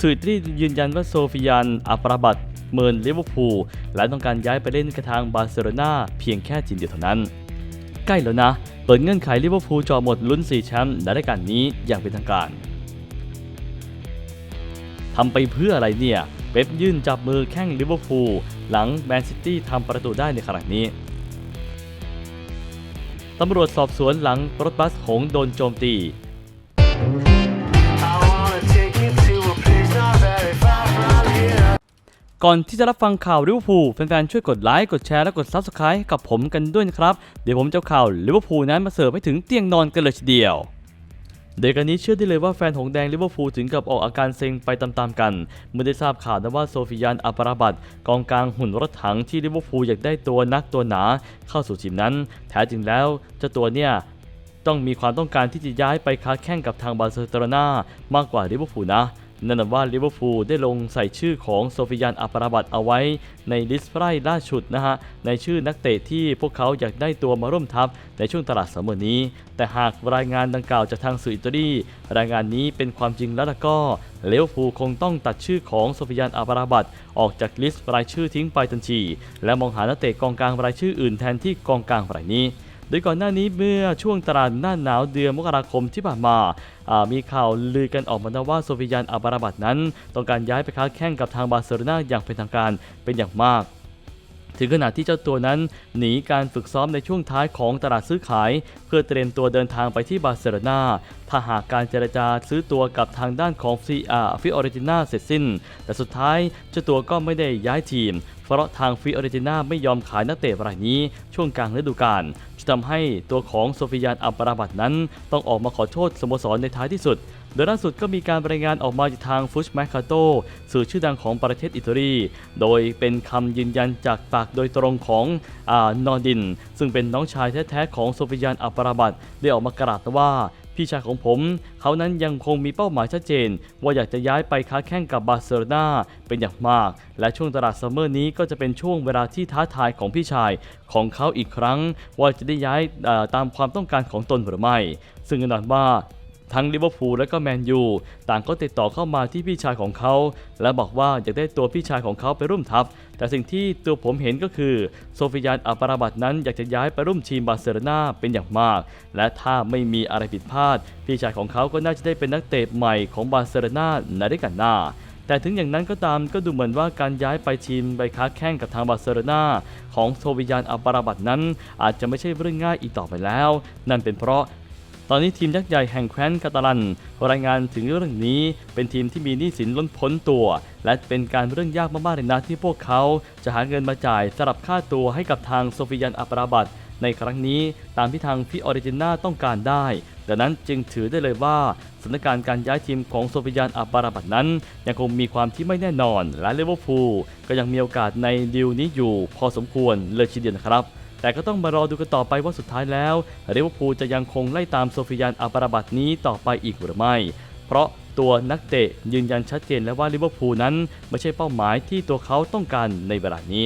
สื่อที่ยืนยันว่าโซฟิยันอัปราบัตเมินลิเวอร์พูลและต้องการย้ายไปเล่นกระทางบาร์เซโลนาเพียงแค่ทีมเดียวเท่านั้น ใกล้แล้วนะเปิดเงื่อนไขลิเวอร์พูลจอหมดลุ้น4แชมป์ในรายการนี้อย่างเป็นทางการทำไปเพื่ออะไรเนี่ยเป๊ปยื่นจับมือแข้งลิเวอร์พูลหลังแมนซิตี้ทำประตูได้ในขณะนี้ตำรวจสอบสวนหลังรถบัสหงโดนโจมตี ก่อนที่จะรับฟังข่าวลิเวอร์พูลแฟนๆช่วยกดไลค์กดแชร์และกด Subscribe ให้กับผมกันด้วยนะครับ เดี๋ยวผมจะข่าวลิเวอร์พูลนั้นมาเสิร์ฟให้ถึงเตียงนอนกันเลยทีเดียวเด็กอันนี้เชื่อได้เลยว่าแฟนหงแดงลิเวอร์พูลถึงกับออกอาการเซ็งไปตามๆกัน เมื่อได้ทราบข่าวนะว่าโซฟิยานอัปราบัตกองกลางหุ่นรถถังที่ลิเวอร์พูลอยากได้ตัวนักตัวหนาเข้าสู่ทีมนั้น แท้จริงแล้วเจ้าตัวเนี่ยต้องมีความต้องการที่จะย้ายไปค้าแข่งกับทางบาร์เซโลนามากกว่าลิเวอร์พูลนะ นั่นนะว่าลิเวอร์พูลได้ลงใส่ชื่อของโซฟิยานอัปราบัตเอาไว้ ในลิสต์ไพร่ล่าสุดนะฮะ ในชื่อนักเตะที่พวกเขาอยากได้ตัวมาร่วมทัพในช่วงตลาดสมอนี้ แต่หากรายงานดังกล่าวจากทางสื่ออิตาลีรายงานนี้เป็นความจริงแล้วละก็ลิเวอร์พูลคงต้องตัดชื่อของโซฟิยานอัปราบัตออกจากลิสต์รายชื่อทิ้งไปทันที และมองหานักเตะกองกลางรายชื่ออื่นแทนที่กองกลางรายนี้ โดยก่อนหน้านี้เมื่อช่วงตลาดหน้าหนาวเดือนมกราคมที่ผ่านมา มีข่าวลือกันออกมาว่าโซฟิยานอับราบัตนั้น ต้องการย้ายไปค้าแข่งกับทางบาร์เซโลนาอย่างเป็นทางการเป็นอย่างมาก ถึงขนาดที่เจ้าตัวนั้นหนีการฝึกซ้อมในช่วงท้ายของตลาดซื้อขาย เพื่อเตรียมตัวเดินทางไปที่บาร์เซโลนาถ้าหากการเจรจาซื้อตัวกับทางด้านของฟิอาฟิออริจิน่าเสร็จสิ้น แต่สุดท้ายเจ้าตัวก็ไม่ได้ย้ายทีม เพราะทางฟิออริจิน่าไม่ยอมขายนักเตะรายนี้ช่วงกลางฤดูกาลจะทำให้ตัวของโซฟิยานอับราบัตนั้น ต้องออกมาขอโทษสโมสรในท้ายที่สุด โดยล่าสุดก็มีการรายงานออกมาจากทางฟุชแมคคาโตสื่อชื่อดังของประเทศอิตาลี โดยเป็นคำยืนยันจากปากโดยตรงของอนอร์ดิน ซึ่งเป็นน้องชายแท้ๆของโซฟิยานอับราบัตได้ออกมากราบว่าพี่ชายของผม เขานั้นยังคงมีเป้าหมายชัดเจน ว่าอยากจะย้ายไปค้าแข่งกับบาร์เซโลนาเป็นอย่างมาก และช่วงตลาดซัมเมอร์นี้ก็จะเป็นช่วงเวลาที่ท้าทายของพี่ชายของเขาอีกครั้ง ว่าจะได้ย้ายตามความต้องการของตนหรือไม่ ซึ่งแน่นอนว่า ทั้งลิเวอร์พูลและก็แมนยูต่างก็ติดต่อเข้ามาที่พี่ชายของเขา และบอกว่าอยากได้ตัวพี่ชายของเขาไปร่วมทัพ แต่สิ่งที่ตัวผมเห็นก็คือ โซฟิยานอัปราบัตนั้นอยากจะย้ายไปร่วมทีมบาร์เซโลนาเป็นอย่างมาก และถ้าไม่มีอะไรผิดพลาด พี่ชายของเขาก็น่าจะได้เป็นนักเตะใหม่ของบาร์เซโลนาในฤดูกาลหน้าแต่ถึงอย่างนั้นก็ตามก็ดูเหมือนว่าการย้ายไปทีมไปค้าแข่งกับทางบาร์เซโลนาของโซฟิยานอัปราบัตนั้น อาจจะไม่ใช่เรื่องง่ายอีกต่อไปแล้ว นั่นเป็นเพราะ ตอนนี้ทีมยักษ์ใหญ่แห่งแคว้นกาตาลัน รายงานถึงเรื่องนี้เป็นทีมที่มีหนี้สินล้นพ้นตัว และเป็นการเรื่องยากมากๆเลยนะที่พวกเขา จะหาเงินมาจ่ายสำหรับค่าตัวให้กับทางโซฟิยันอัปราบัตในครั้งนี้ตามที่ทางฟิออริจินาต้องการได้ ดังนั้นจึงถือได้เลยว่าสถานการณ์การย้ายทีมของโซฟิยันอัปราบัตนั้น ยังคงมีความที่ไม่แน่นอน และเลเวอร์พูลก็ยังมีโอกาสในดีลนี้อยู่ พอสมควรเลยทีเดียวนะครับ แต่ก็ต้องมารอดูกันต่อไปว่าสุดท้ายแล้วเรเวอร์พูลจะยังคงไล่ตามโซฟิยานอัปราบัตนี้ต่อไปอีกหรือไม่ เพราะตัวนักเตะยืนยันชัดเจนแล้วว่าลิเวอร์พูลนั้นไม่ใช่เป้าหมายที่ตัวเขาต้องการในเวลานี้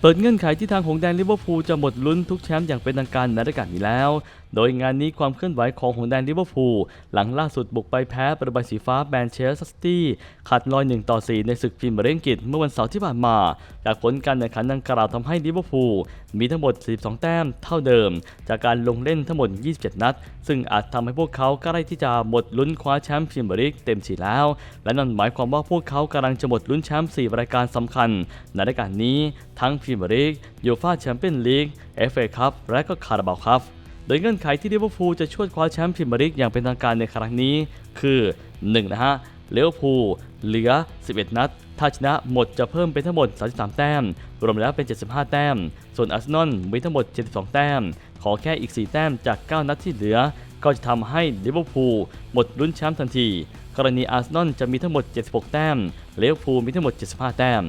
เปิดเงื่อนไขที่ทางหงแดงลิเวอร์พูลจะหมดลุ้นทุกแชมป์อย่างเป็นทางการในฤดูกาลนี้แล้ว โดยงานนี้ความเคลื่อนไหวของหงแดงลิเวอร์พูลหลังล่าสุดบุกไปแพ้ประบายสีฟ้าแมนเชสเตอร์ซิตี้ขาดลอย1ต่อ4ในศึกพรีเมียร์ลีกอังกฤษเมื่อวันเสาร์ที่ผ่านมา จากผลการแข่งขันดังกล่าวทำให้ลิเวอร์พูลมีทั้งหมด 42 แต้มเท่าเดิม จากการลงเล่นทั้งหมด 27 นัด ซึ่งอาจทำให้พวกเขาใกล้ที่จะหมดลุ้นคว้าแชมป์พรีเมียร์ลีกเต็มทีแล้ว และนั่นหมายความว่าพวกเขากำลังจะหมดลุ้นแชมป์4รายการสำคัญ ในรายการนี้ทั้งพรีเมียร์ลีกยูฟ่าแชมเปี้ยนลีกเอฟเอคัพและก็คาราบาวคัพ โดยเงื่อนไขที่ลิเวอร์พูลจะช่วยคว้าแชมป์พรีเมียร์ลีกอย่างเป็นทางการในครั้งนี้ คือ1นะฮะลิเวอร์พูลเหลือ 11 นัด ถ้าชนะหมดจะเพิ่มเป็นทั้งหมด 33 แต้ม รวมแล้วเป็น 75 แต้ม ส่วนอาร์เซนอลมีทั้งหมด 72 แต้ม ขอแค่อีก 4 แต้มจาก 9 นัดที่เหลือ ก็จะทำให้ลิเวอร์พูลหมดลุ้นแชมป์ทันที กรณีอาร์เซนอลจะมีทั้งหมด 76 แต้มลิเวอร์พูลมีทั้งหมด 75 แต้ม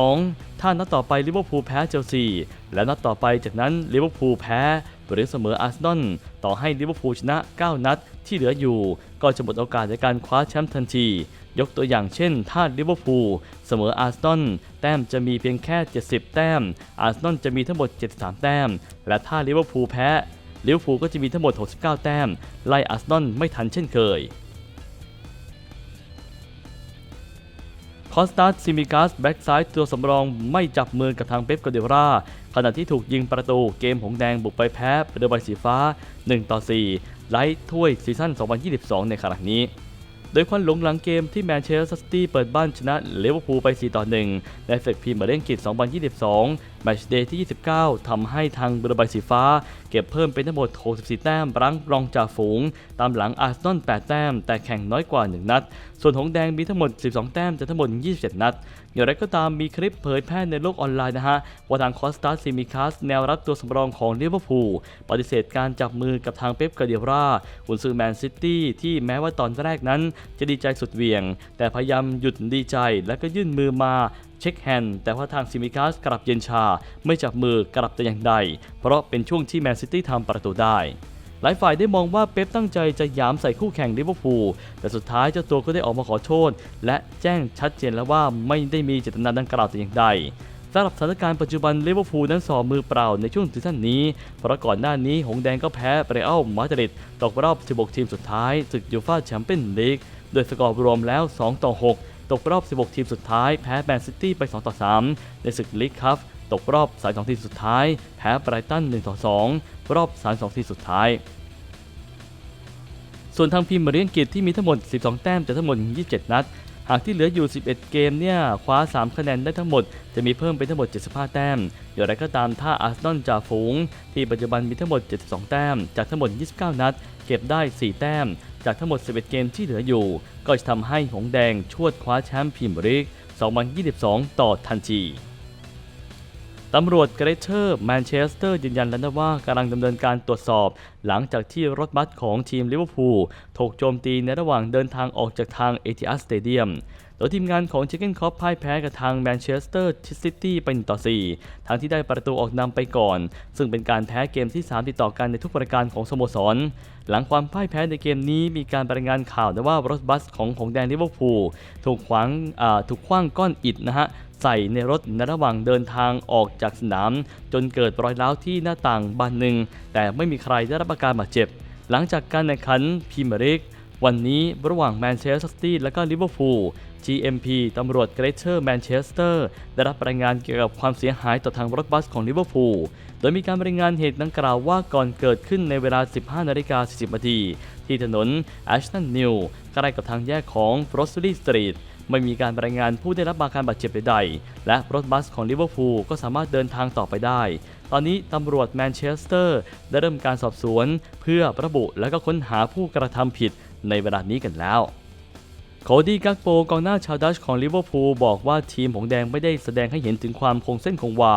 2. ถ้านัดต่อไปลิเวอร์พูลแพ้เชลซี และนัดต่อไปจากนั้นลิเวอร์พูลแพ้ หรือเสมออาร์เซนอลต่อให้ลิเวอร์พูลชนะ 9 นัดที่เหลืออยู่ ก็จะหมดโอกาสในการคว้าแชมป์ทันที ยกตัวอย่างเช่น ถ้าลิเวอร์พูลเสมออาร์เซนอลแต้มจะมีเพียงแค่ 70 แต้ม อาร์เซนอลจะมีทั้งหมด 73 แต้ม และถ้าลิเวอร์พูลแพ้ลิเวอร์พูลก็จะมีทั้งหมด 69 แต้ม ไล่อาร์เซนอลไม่ทันเช่นเคยคอสตาซิมิกัสแบ็กซ้ายตัวสำรองไม่จับมือกับทางเป๊ปกวาร์ดิโอลา ขณะที่ถูกยิงประตูเกมหงแดงบุกไปแพ้เรือใบสีฟ้า 1 ต่อ 4 ไล่ถ้วยซีซั่น 2022 ในขณะนี้ โดยควันหลงหลังเกมที่แมนเชสเตอร์ซิตี้เปิดบ้านชนะเลเวอร์พูลไป 4 ต่อ 1 ในเฟกพรีเมียร์ลีกอังกฤษ2022 แมตช์เดย์ที่ 29 ทำให้ทางเรือใบสีฟ้า เก็บเพิ่มเป็นทั้งหมด 64 แต้มรั้งรองจ่าฝูง ตามหลังอาร์เซนอล 8 แต้ม แต่แข่งน้อยกว่า 1 นัด ส่วนหงแดงมีทั้งหมด 12 แต้มจากทั้งหมด 27 นัด อย่างไรก็ตามมีคลิปเผยแพร่ในโลกออนไลน์นะฮะว่าทางคอสตาซิมิคัสแนวรับตัวสำรองของลิเวอร์พูลปฏิเสธการจับมือกับทางเป๊ปการ์ดิโอลากุนซือแมนซิตี้ที่แม้ว่าตอนแรกนั้นจะดีใจสุดเหวี่ยง แต่พยายามหยุดดีใจและก็ยื่นมือมาเช็คแฮนด์แต่ว่าทางซิมิคัสกลับเย็นชา ไม่จับมือกลับแต่อย่างใด เพราะเป็นช่วงที่แมนซิตี้ทำประตูได้ หลายฝ่ายได้มองว่าเป๊ปตั้งใจจะหยามใส่คู่แข่งลิเวอร์พูลแต่สุดท้ายเจ้าตัวก็ได้ออกมาขอโทษและแจ้งชัดเจนแล้วว่าไม่ได้มีเจตนาดังกล่าวแต่อย่างใดสำหรับสถานการณ์ปัจจุบันลิเวอร์พูลนั้นสอบมือเปล่าในช่วงซีซั่นนี้ เพราะก่อนหน้านี้หงแดงก็แพ้เรอัลมาดริดตกรอบ 16 ทีมสุดท้ายศึกยูฟ่าแชมเปี้ยนลีกโดยสกอร์รวมแล้ว 2 ต่อ 6 ตกรอบ 16 ทีมสุดท้ายแพ้แมนซิตี้ไป 2 ต่อ 3 ในศึกลีกคัพ ตกรอบ 32 ทีสุดท้าย แพ้ไบรตัน1ต่อ2รอบ 32 ทีสุดท้าย ส่วนทางพิมพ์เรียงกิจที่มีทั้งหมด 12 แต้มจากทั้งหมด 27 นัด หากที่เหลืออยู่ 11 เกมเนี่ย คว้า 3 คะแนนได้ทั้งหมด จะมีเพิ่มเป็นทั้งหมด 75 แต้ม อย่างไรก็ตามถ้าอาร์เซนอลจ่าฝูง ที่ปัจจุบันมีทั้งหมด 72 แต้ม จากทั้งหมด 29 นัด เก็บได้ 4 แต้ม จากทั้งหมด 11 เกมที่เหลืออยู่ ก็จะทำให้หงแดงชวดคว้าแชมป์พรีเมียร์ลีก2022 ต่อทันที ตำรวจเกรเชอร์แมนเชสเตอร์ยืนยันแล้วนะว่ากำลังดำเนินการตรวจสอบ หลังจากที่รถบัสของทีมลิเวอร์พูลถูกโจมตีในระหว่างเดินทางออกจากทางเอทีอัสสเตเดียม ดยทีมงานของเชคเกนคอปพ่ายแพ้กับทางแมนเชสเตอร์ซิตี้ไป1ต่อ 4ทางที่ได้ประตูออกนำไปก่อน ซึ่งเป็นการแพ้เกมที่ 3 ติดต่อกันในทุกปรายการของสโมสร หลังความพ่ายแพ้ในเกมนี้มีการรายงานข่าวนะว่ารถบัสของของแดนลิเวอร์พูลถูกขวางถูกขว้างก้อนอิฐนะฮะใส่ในรถในระหว่างเดินทางออกจากสนาม จนเกิดรอยร้าวที่หน้าต่างบานหนึ่ง แต่ไม่มีใครได้รับอาการบาดเจ็บ หลังจากการแข่งขันพรีเมียร์ลีกวันนี้ระหว่างแมนเชสเตอร์ซิตี้และก็ลิเวอร์พูล GMP ตำรวจเกรเชอร์แมนเชสเตอร์ได้รับรายงานเกี่ยวกับความเสียหายต่อทางรถบัสของลิเวอร์พูล โดยมีการรายงานเหตุดังกล่าวว่าก่อนเกิดขึ้นในเวลา 15นาฬิกา40นาทีที่ถนน Ashton New ใกล้กับทางแยกของ b r o s l y Street ไม่มีการรายงานผู้ได้รับอาการบาดเจ็บใดๆ และรถบัสของลิเวอร์พูลก็สามารถเดินทางต่อไปได้ ตอนนี้ตำรวจแมนเชสเตอร์ได้เริ่มการสอบสวน เพื่อระบุและก็ค้นหาผู้กระทำผิดในเวลานี้กันแล้ว โคดี้กักโปกองหน้าชาวดัชของลิเวอร์พูลบอกว่าทีมหงแดงไม่ได้แสดงให้เห็นถึงความคงเส้นคงวา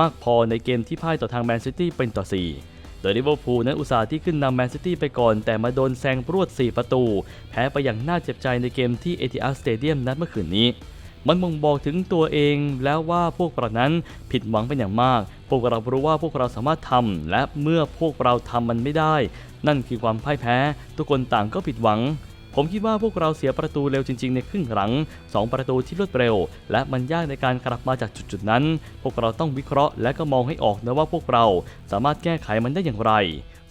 มากพอในเกมที่พ่ายต่อทางแมนซิตี้เป็นต่อ 4 โดยลิเวอร์พูลนั้นอุตส่าห์ที่ขึ้นนำแมนซิตี้ไปก่อน แต่มาโดนแซงรวด 4 ประตู แพ้ไปอย่างน่าเจ็บใจในเกมที่เอทิอาร์สเตเดียมนัดเมื่อคืนนี้ มันบ่งบอกถึงตัวเองแล้วว่าพวกเรานั้นผิดหวังเป็นอย่างมาก พวกเรารู้ว่าพวกเราสามารถทำและเมื่อพวกเราทำมันไม่ได้ นั่นคือความพ่ายแพ้ ทุกคนต่างก็ผิดหวัง ผมคิดว่าพวกเราเสียประตูเร็วจริงๆ ในครึ่งหลัง 2 ประตูที่รวดเร็ว และมันยากในการกลับมาจากจุดๆนั้น พวกเราต้องวิเคราะห์และก็มองให้ออกนะว่าพวกเราสามารถแก้ไขมันได้อย่างไร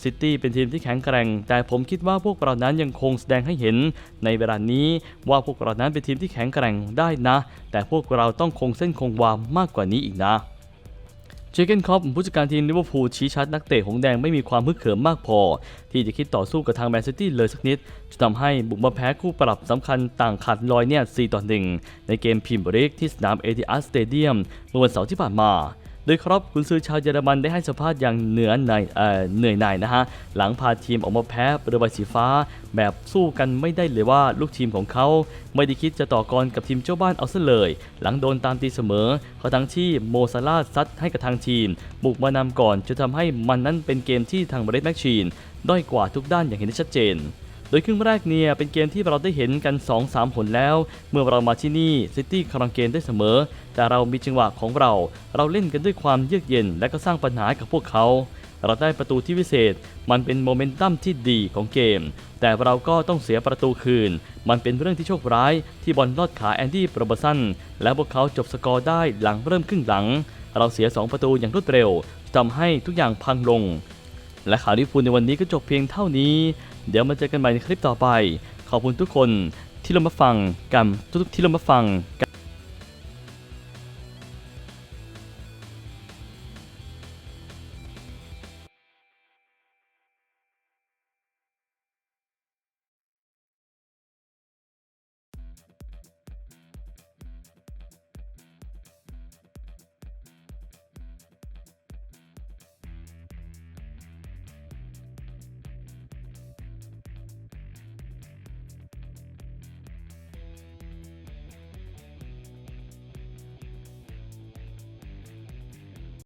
ซิตี้เป็นทีมที่แข็งแกร่ง แต่ผมคิดว่าพวกเรานั้นยังคงแสดงให้เห็น ในเวลานี้ว่าพวกเรานั้นเป็นทีมที่แข็งแกร่งได้นะ แต่พวกเราต้องคงเส้นคงวามมากกว่านี้อีกนะ เชคเกนคอปผู้จัดการทีมลิเวอร์พูลชี้ชัดนักเตะหงแดงไม่มีความฮึกเหิมมากพอ ที่จะคิดต่อสู้กับทางแมนซิตี้เลยสักนิด จะทำให้บุกมาแพ้คู่ปรับสำคัญต่างขาดลอยเนี่ย4ต่อ1ในเกมพิมบริกที่สนามเอทีอาร์สเตเดียมเมื่อวันเสาร์ที่ผ่านมา โดยครับกุนซือชาวเยอรมันได้ให้สัมภาษณ์อย่างเหนือหน่ายเอ่อเหนื่อยหน่ายนะฮะ หลังพาทีมออกมาแพ้เรือใบสีฟ้า แบบสู้กันไม่ได้เลยว่าลูกทีมของเขา ไม่ได้คิดจะต่อกรกับทีมเจ้าบ้านเอาซะเลย หลังโดนตามตีเสมอเขาทั้งที่โมซาลาซัดให้กับทางทีม บุกมานำก่อนจะทำให้มันนั้นเป็นเกมที่ทางบรดแมชชีนด้อยกว่าทุกด้านอย่างเห็นได้ชัดเจน โดยครึ่งแรกเนี่ยเป็นเกมที่เราได้เห็นกัน 2-3 ผลแล้ว เมื่อเรามาที่นี่ซิตี้ครองเกมได้เสมอ แต่เรามีจังหวะของเรา เราเล่นกันด้วยความเยือกเย็น และก็สร้างปัญหากับพวกเขา เราได้ประตูที่วิเศษ มันเป็นโมเมนตัมที่ดีของเกม แต่เราก็ต้องเสียประตูคืน มันเป็นเรื่องที่โชคร้ายที่บอลลอดขาแอนดี้โรเบอร์สันและพวกเขาจบสกอร์ได้หลังเริ่มครึ่งหลัง เราเสีย 2 ประตูอย่างรวดเร็วทำให้ทุกอย่างพังลง และข่าวลิเวอร์พูในวันนี้ก็จบเพียงเท่านี้ เดี๋ยวมาเจอกันใหม่ในคลิปต่อไป ขอบคุณทุกคนที่เรามาฟังกันทุกๆที่เรามาฟังกัน